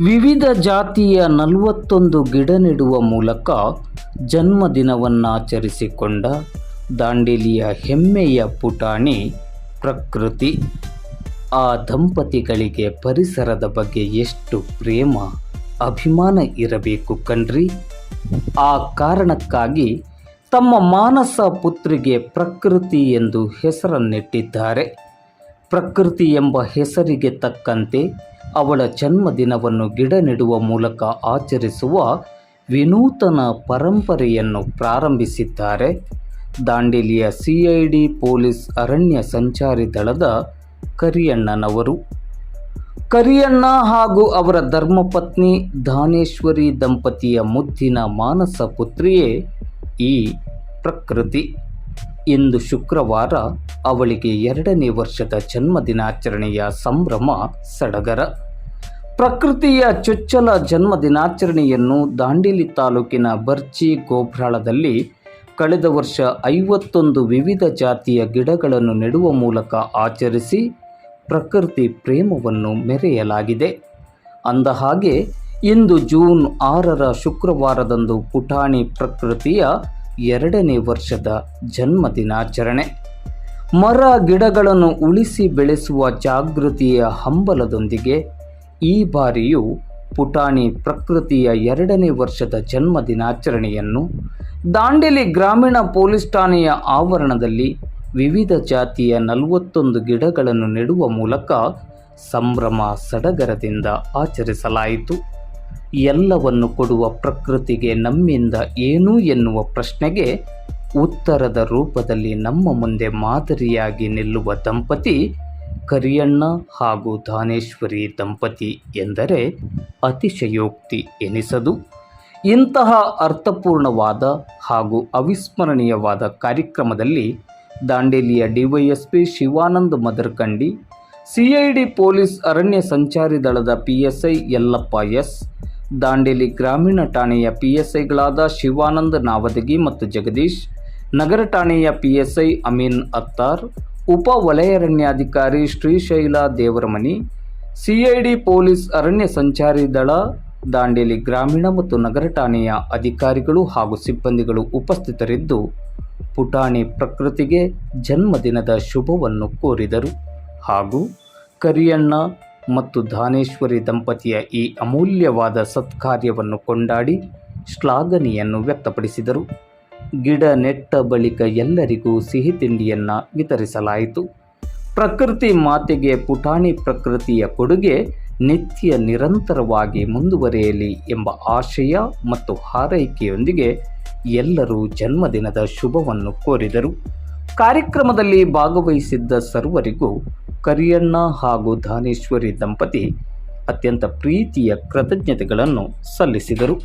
ವಿವಿಧ ಜಾತಿಯ ನಲವತ್ತೊಂದು ಗಿಡ ನೆಡುವ ಮೂಲಕ ಜನ್ಮದಿನವನ್ನಾಚರಿಸಿಕೊಂಡ ದಾಂಡೇಲಿಯ ಹೆಮ್ಮೆಯ ಪುಟಾಣಿ ಪ್ರಕೃತಿ, ಆ ದಂಪತಿಗಳಿಗೆ ಪರಿಸರದ ಬಗ್ಗೆ ಎಷ್ಟು ಪ್ರೇಮ, ಅಭಿಮಾನ ಇರಬೇಕು ಕಣ್ರಿ. ಆ ಕಾರಣಕ್ಕಾಗಿ ತಮ್ಮ ಮಾನಸ ಪುತ್ರಿಗೆ ಪ್ರಕೃತಿ ಎಂದು ಹೆಸರನ್ನಿಟ್ಟಿದ್ದಾರೆ. ಪ್ರಕೃತಿ ಎಂಬ ಹೆಸರಿಗೆ ತಕ್ಕಂತೆ ಅವಳ ಜನ್ಮದಿನವನ್ನು ಗಿಡ ನೆಡುವ ಮೂಲಕ ಆಚರಿಸುವ ವಿನೂತನ ಪರಂಪರೆಯನ್ನು ಪ್ರಾರಂಭಿಸಿದ್ದಾರೆ. ದಾಂಡೇಲಿಯ ಸಿಐಡಿ ಪೊಲೀಸ್ ಅರಣ್ಯ ಸಂಚಾರಿ ದಳದ ಕರಿಯಣ್ಣನವರು. ಕರಿಯಣ್ಣ ಹಾಗೂ ಅವರ ಧರ್ಮಪತ್ನಿ ಧಾನೇಶ್ವರಿ ದಂಪತಿಯ ಮುದ್ದಿನ ಮಾನಸ ಪುತ್ರಿಯೇ ಈ ಪ್ರಕೃತಿ. ಇಂದು ಶುಕ್ರವಾರ ಅವಳಿಗೆ ಎರಡನೇ ವರ್ಷದ ಜನ್ಮದಿನಾಚರಣೆಯ ಸಂಭ್ರಮ ಸಡಗರ. ಪ್ರಕೃತಿಯ ಚೊಚ್ಚಲ ಜನ್ಮದಿನಾಚರಣೆಯನ್ನು ದಾಂಡೇಲಿ ತಾಲೂಕಿನ ಬರ್ಚಿ ಗೋಬ್ರಾಳದಲ್ಲಿ ಕಳೆದ ವರ್ಷ ಐವತ್ತೊಂದು ವಿವಿಧ ಜಾತಿಯ ಗಿಡಗಳನ್ನು ನೆಡುವ ಮೂಲಕ ಆಚರಿಸಿ ಪ್ರಕೃತಿ ಪ್ರೇಮವನ್ನು ಮೆರೆಯಲಾಗಿದೆ. ಅಂದಹಾಗೆ ಇಂದು ಜೂನ್ ಆರರ ಶುಕ್ರವಾರದಂದು ಪುಟಾಣಿ ಪ್ರಕೃತಿಯ ಎರಡನೇ ವರ್ಷದ ಜನ್ಮದಿನಾಚರಣೆ ಮರ ಗಿಡಗಳನ್ನು ಉಳಿಸಿ ಬೆಳೆಸುವ ಜಾಗೃತಿಯ ಹಂಬಲದೊಂದಿಗೆ ಈ ಬಾರಿಯೂ ಪುಟಾಣಿ ಪ್ರಕೃತಿಯ ಎರಡನೇ ವರ್ಷದ ಜನ್ಮದಿನಾಚರಣೆಯನ್ನು ದಾಂಡೇಲಿ ಗ್ರಾಮೀಣ ಪೊಲೀಸ್ ಠಾಣೆಯ ಆವರಣದಲ್ಲಿ ವಿವಿಧ ಜಾತಿಯ ನಲವತ್ತೊಂದು ಗಿಡಗಳನ್ನು ನೆಡುವ ಮೂಲಕ ಸಂಭ್ರಮ ಸಡಗರದಿಂದ ಆಚರಿಸಲಾಯಿತು. ಎಲ್ಲವನ್ನು ಕೊಡುವ ಪ್ರಕೃತಿಗೆ ನಮ್ಮಿಂದ ಏನು ಎನ್ನುವ ಪ್ರಶ್ನೆಗೆ ಉತ್ತರದ ರೂಪದಲ್ಲಿ ನಮ್ಮ ಮುಂದೆ ಮಾದರಿಯಾಗಿ ನಿಲ್ಲುವ ದಂಪತಿ ಕರಿಯಣ್ಣ ಹಾಗೂ ದಾನೇಶ್ವರಿ ದಂಪತಿ ಎಂದರೆ ಅತಿಶಯೋಕ್ತಿ ಎನಿಸದು. ಇಂತಹ ಅರ್ಥಪೂರ್ಣವಾದ ಹಾಗೂ ಅವಿಸ್ಮರಣೀಯವಾದ ಕಾರ್ಯಕ್ರಮದಲ್ಲಿ ದಾಂಡೇಲಿಯ DYSP Shivananda Madarkandi CID police ಅರಣ್ಯ ಸಂಚಾರಿ ದಳದ ಪಿಎಸ್ಐ ಯಲ್ಲಪ್ಪ ಎಸ್, ದಾಂಡೇಲಿ ಗ್ರಾಮೀಣ ಠಾಣೆಯ ಪಿಎಸ್ಐಗಳಾದ ಶಿವಾನಂದ್ ನಾವದಗಿ ಮತ್ತು ಜಗದೀಶ್, ನಗರ ಠಾಣೆಯ ಪಿಎಸ್ಐ ಅಮೀನ್ ಅತ್ತಾರ್, ಉಪ ವಲಯಾರಣ್ಯಾಧಿಕಾರಿ ಶ್ರೀಶೈಲ ದೇವರಮನಿ ಸಿಐಡಿ ಪೊಲೀಸ್ ಅರಣ್ಯ ಸಂಚಾರಿ ದಳ, ದಾಂಡೇಲಿ ಗ್ರಾಮೀಣ ಮತ್ತು ನಗರ ಠಾಣೆಯ ಅಧಿಕಾರಿಗಳು ಹಾಗೂ ಸಿಬ್ಬಂದಿಗಳು ಉಪಸ್ಥಿತರಿದ್ದು, ಪುಟಾಣಿ ಪ್ರಕೃತಿಗೆ ಜನ್ಮದಿನದ ಶುಭವನ್ನು ಕೋರಿದರು. ಹಾಗೂ ಕರಿಯಣ್ಣ ಮತ್ತು ದಾನೇಶ್ವರಿ ದಂಪತಿಯ ಈ ಅಮೂಲ್ಯವಾದ ಸತ್ಕಾರ್ಯವನ್ನು ಕೊಂಡಾಡಿ ಶ್ಲಾಘನೆಯನ್ನು ವ್ಯಕ್ತಪಡಿಸಿದರು. ಗಿಡ ನೆಟ್ಟ ಬಳಿಕ ಎಲ್ಲರಿಗೂ ಸಿಹಿ ತಿಂಡಿಯನ್ನು ವಿತರಿಸಲಾಯಿತು. ಪ್ರಕೃತಿ ಮಾತೆಗೆ ಪುಟಾಣಿ ಪ್ರಕೃತಿಯ ಕೊಡುಗೆ ನಿತ್ಯ ನಿರಂತರವಾಗಿ ಮುಂದುವರೆಯಲಿ ಎಂಬ ಆಶಯ ಮತ್ತು ಹಾರೈಕೆಯೊಂದಿಗೆ ಎಲ್ಲರೂ ಜನ್ಮದಿನದ ಶುಭವನ್ನು ಕೋರಿದರು. ಕಾರ್ಯಕ್ರಮದಲ್ಲಿ ಭಾಗವಹಿಸಿದ್ದ ಸರ್ವರಿಗೂ ಕರಿಯಣ್ಣ ಹಾಗೂ ಧಾನೇಶ್ವರಿ ದಂಪತಿ ಅತ್ಯಂತ ಪ್ರೀತಿಯ ಕೃತಜ್ಞತೆಗಳನ್ನು ಸಲ್ಲಿಸಿದರು.